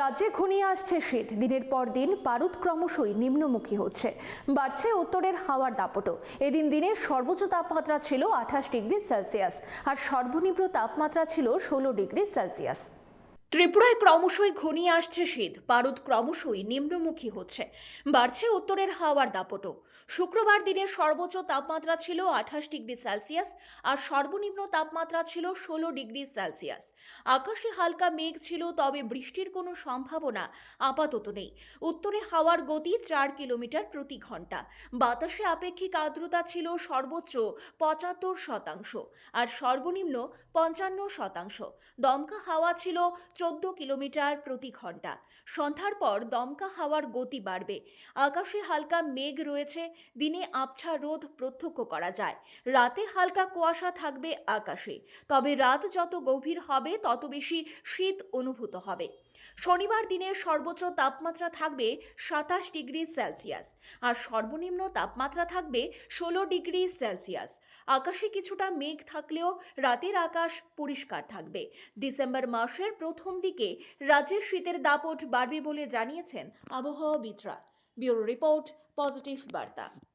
রাজ্যে ঘনিয়ে আসছে শীত। দিনের পর দিন পারুদ ক্রমশই নিম্নমুখী হচ্ছে। বাড়ছে উত্তরের হাওয়ার দাপটও। এদিন দিনের সর্বোচ্চ তাপমাত্রা ছিল আঠাশ ডিগ্রি সেলসিয়াস আর সর্বনিম্ন তাপমাত্রা ছিল ষোলো ডিগ্রি সেলসিয়াস। ত্রিপুরায় ক্রমশই ঘনিয়ে আসছে শীত। পারদ ক্রমশই নিম্নমুখী হচ্ছে। বাড়ছে উত্তরের হাওয়ার দাপটও। শুক্রবার দিনের সর্বোচ্চ তাপমাত্রা ছিল আঠাশ ডিগ্রি সেলসিয়াস আর সর্বনিম্ন তাপমাত্রা ছিল ষোলো ডিগ্রি সেলসিয়াস। আকাশে হালকা মেঘ ছিল, তবে বৃষ্টির কোনো সম্ভাবনা আপাতত নেই। উত্তরে হাওয়ার গতি চার কিলোমিটার প্রতি ঘণ্টা। বাতাসে আপেক্ষিক আর্দ্রতা ছিল সর্বোচ্চ পঁচাত্তর শতাংশ আর সর্বনিম্ন পঞ্চান্ন শতাংশ। দমকা হাওয়া ছিল চোদ্দ কিলোমিটার প্রতি ঘণ্টা। সন্ধ্যার পর দমকা হাওয়ার গতি বাড়বে। আকাশে হালকা মেঘ রয়েছে, দিনে আবছা রোদ প্রত্যক্ষ করা যায়। রাতে হালকা কুয়াশা থাকবে আকাশে, তবে রাত যত গভীর হবে, তত বেশি শীত অনুভূত হবে। শনিবার দিনের সর্বোচ্চ তাপমাত্রা থাকবে সাতাশ ডিগ্রি সেলসিয়াস, আর সর্বনিম্ন তাপমাত্রা থাকবে ষোলো ডিগ্রি সেলসিয়াস। আকাশে কিছুটা মেঘ থাকলেও রাতের আকাশ পরিষ্কার থাকবে। ডিসেম্বর মাসের প্রথম দিকে রাজ্যের শীতের দাপট বাড়বে বলে জানিয়েছেন আবহাওয়াবিদরা। ব্যুরো রিপোর্ট, পজিটিভ বার্তা।